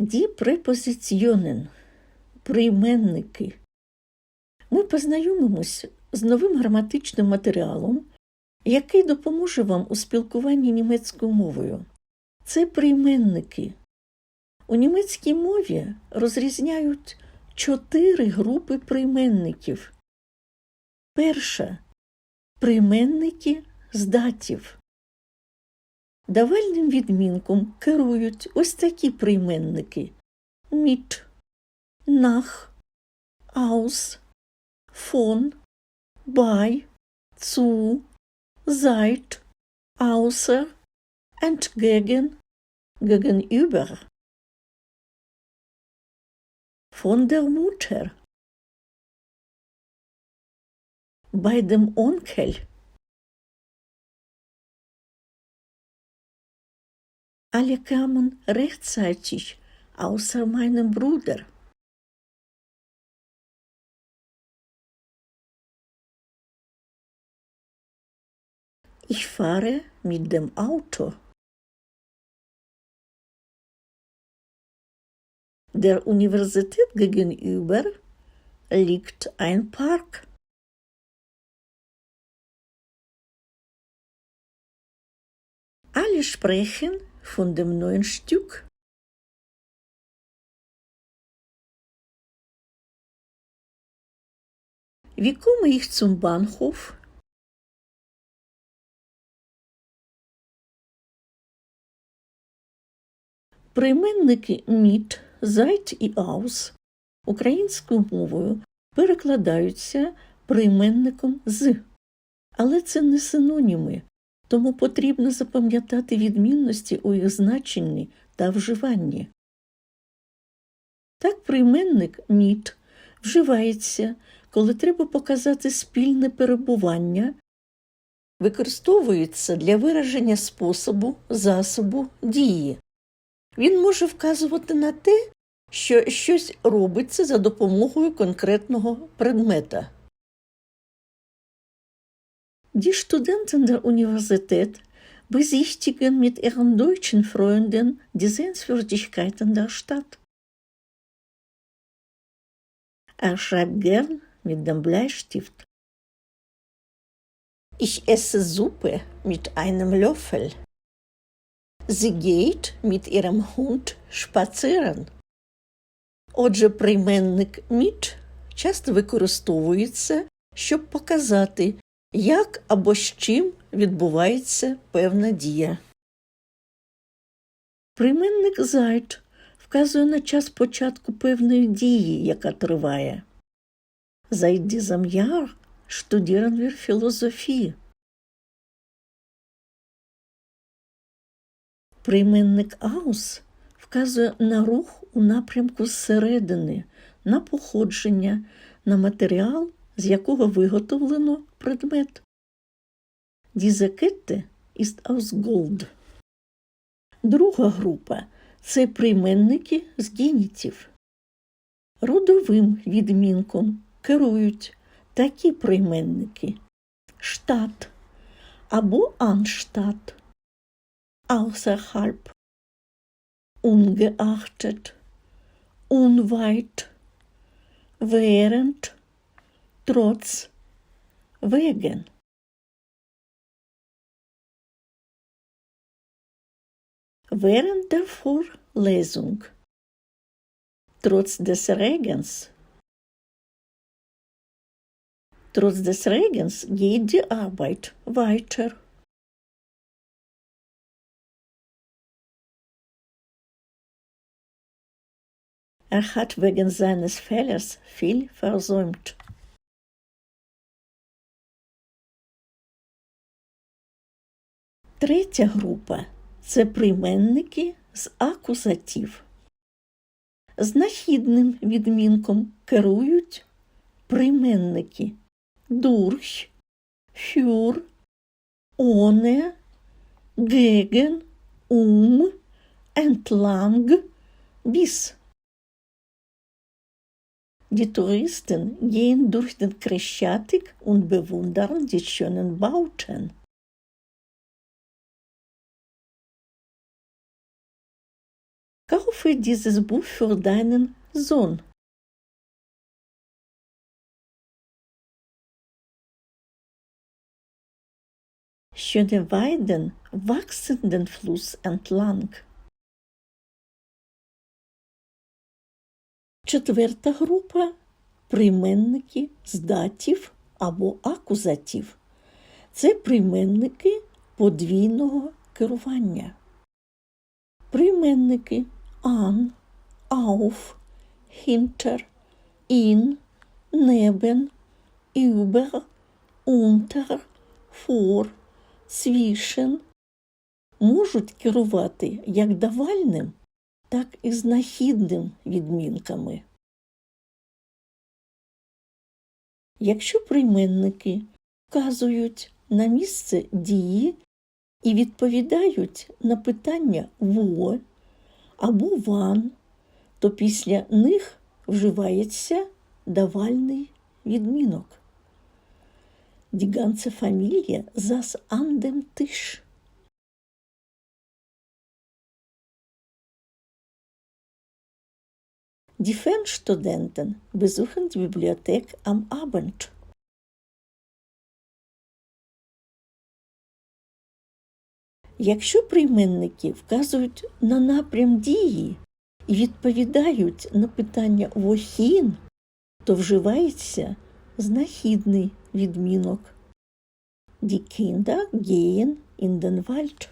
Die Präpositionen – прийменники. Ми познайомимось з новим граматичним матеріалом, який допоможе вам у спілкуванні німецькою мовою. Це прийменники. У німецькій мові розрізняють чотири групи прийменників. Перша прийменники з датів. Давальним відмінком керують ось такі прийменники mit, nach, aus, von, bei, zu, seit, außer, entgegen, gegenüber. Von der Mutter. Bei dem Onkel. Alle kamen rechtzeitig, außer meinem Bruder. Ich fahre mit dem Auto. Der Universität gegenüber liegt ein Park. Alle sprechen von dem neuen Stück. Wie komme ich zum Bahnhof? Прийменники mit, seit і aus українською мовою перекладаються прийменником з, але це не синоніми, тому потрібно запам'ятати відмінності у їх значенні та вживанні. Так прийменник mit вживається, коли треба показати спільне перебування, використовується для вираження способу, засобу, дії. Він може вказувати на те, що щось робиться за допомогою конкретного предмета. Die Studenten der Universität besichtigen mit ihren deutschen Freunden die Sehenswürdigkeiten der Stadt. Er schreibt gern mit dem Bleistift. Ich esse Suppe mit einem Löffel. Sie geht mit ihrem Hund spazieren. Отже, прийменник mit часто використовується, щоб показати, як або з чим відбувається певна дія. Прийменник Zeit вказує на час початку певної дії, яка триває. Seit diesem Jahr studieren. Прийменник aus вказує на рух у напрямку зсередини, на походження, на матеріал, з якого виготовлено предмет. Kette ist aus. Друга група це прийменники з генітів. Родовим відмінком керують такі прийменники штат або анштат, außerhalb, ungeachtet, unweit, während, trotz, wegen. Während der Vorlesung, trotz des Regens. Trotz des Regens geht die Arbeit weiter. Er hat wegen seines Fehlers viel versäumt. Третя група це прийменники з акузатів. Знахідним відмінком керують прийменники durch, für, ohne, gegen, um, entlang, bis. Die Touristen gehen durch den Kreschattig und bewundern die schönen Bauten. Kaufe dieses Buch für deinen Sohn. Schöne Weiden wachsen den Fluss entlang. Четверта група прийменники з датів або акузатів. Це прийменники подвійного керування. Прийменники ан, ауф, хінтер, ін, небен, über, унтер, фор, свішен можуть керувати як давальним, так і знахідним відмінками. Якщо прийменники вказують на місце дії і відповідають на питання во або ван, то після них вживається давальний відмінок. Familie saß an dem Tisch. Die Fernstudenten besuchen die Bibliothek am Abend. Якщо прийменники вказують на напрям дії і відповідають на питання вохін, то вживається знахідний відмінок. Die Kinder gehen in den Wald.